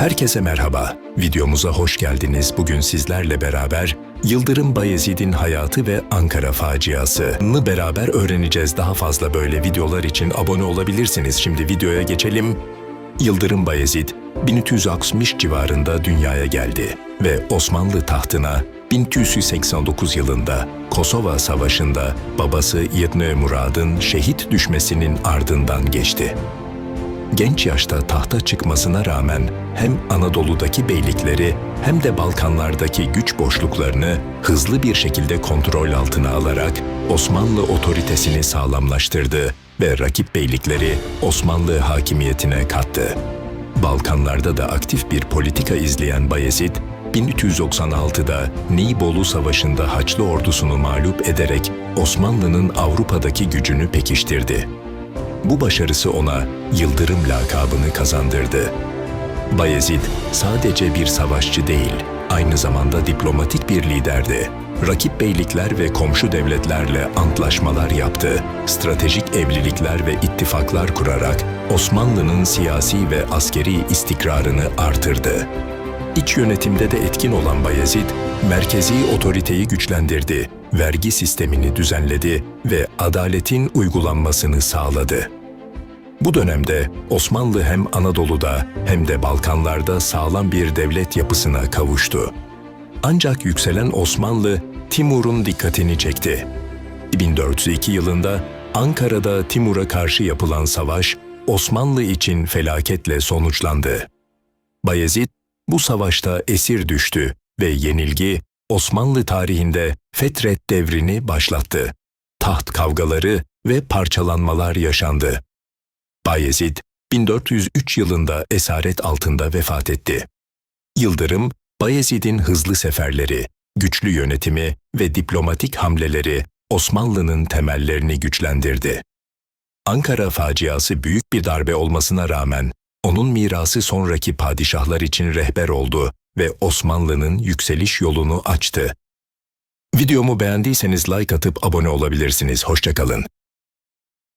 Herkese merhaba. Videomuza hoş geldiniz. Bugün sizlerle beraber Yıldırım Bayezid'in hayatı ve Ankara faciasını beraber öğreneceğiz. Daha fazla böyle videolar için abone olabilirsiniz. Şimdi videoya geçelim. Yıldırım Bayezid 1260 civarında dünyaya geldi ve Osmanlı tahtına 1289 yılında Kosova Savaşı'nda babası İbni Murad'ın şehit düşmesinin ardından geçti. Genç yaşta tahta çıkmasına rağmen hem Anadolu'daki beylikleri hem de Balkanlardaki güç boşluklarını hızlı bir şekilde kontrol altına alarak Osmanlı otoritesini sağlamlaştırdı ve rakip beylikleri Osmanlı hakimiyetine kattı. Balkanlarda da aktif bir politika izleyen Bayezid, 1396'da Nibolu Savaşı'nda Haçlı ordusunu mağlup ederek Osmanlı'nın Avrupa'daki gücünü pekiştirdi. Bu başarısı ona Yıldırım lakabını kazandırdı. Bayezid sadece bir savaşçı değil, aynı zamanda diplomatik bir liderdi. Rakip beylikler ve komşu devletlerle antlaşmalar yaptı, stratejik evlilikler ve ittifaklar kurarak Osmanlı'nın siyasi ve askeri istikrarını artırdı. İç yönetimde de etkin olan Bayezid, merkezi otoriteyi güçlendirdi, vergi sistemini düzenledi ve adaletin uygulanmasını sağladı. Bu dönemde Osmanlı hem Anadolu'da hem de Balkanlarda sağlam bir devlet yapısına kavuştu. Ancak yükselen Osmanlı Timur'un dikkatini çekti. 1402 yılında Ankara'da Timur'a karşı yapılan savaş Osmanlı için felaketle sonuçlandı. Bayezid bu savaşta esir düştü ve yenilgi Osmanlı tarihinde Fetret devrini başlattı. Taht kavgaları ve parçalanmalar yaşandı. Bayezid 1403 yılında esaret altında vefat etti. Yıldırım, Bayezid'in hızlı seferleri, güçlü yönetimi ve diplomatik hamleleri Osmanlı'nın temellerini güçlendirdi. Ankara faciası büyük bir darbe olmasına rağmen onun mirası sonraki padişahlar için rehber oldu ve Osmanlı'nın yükseliş yolunu açtı. Videomu beğendiyseniz like atıp abone olabilirsiniz. Hoşçakalın.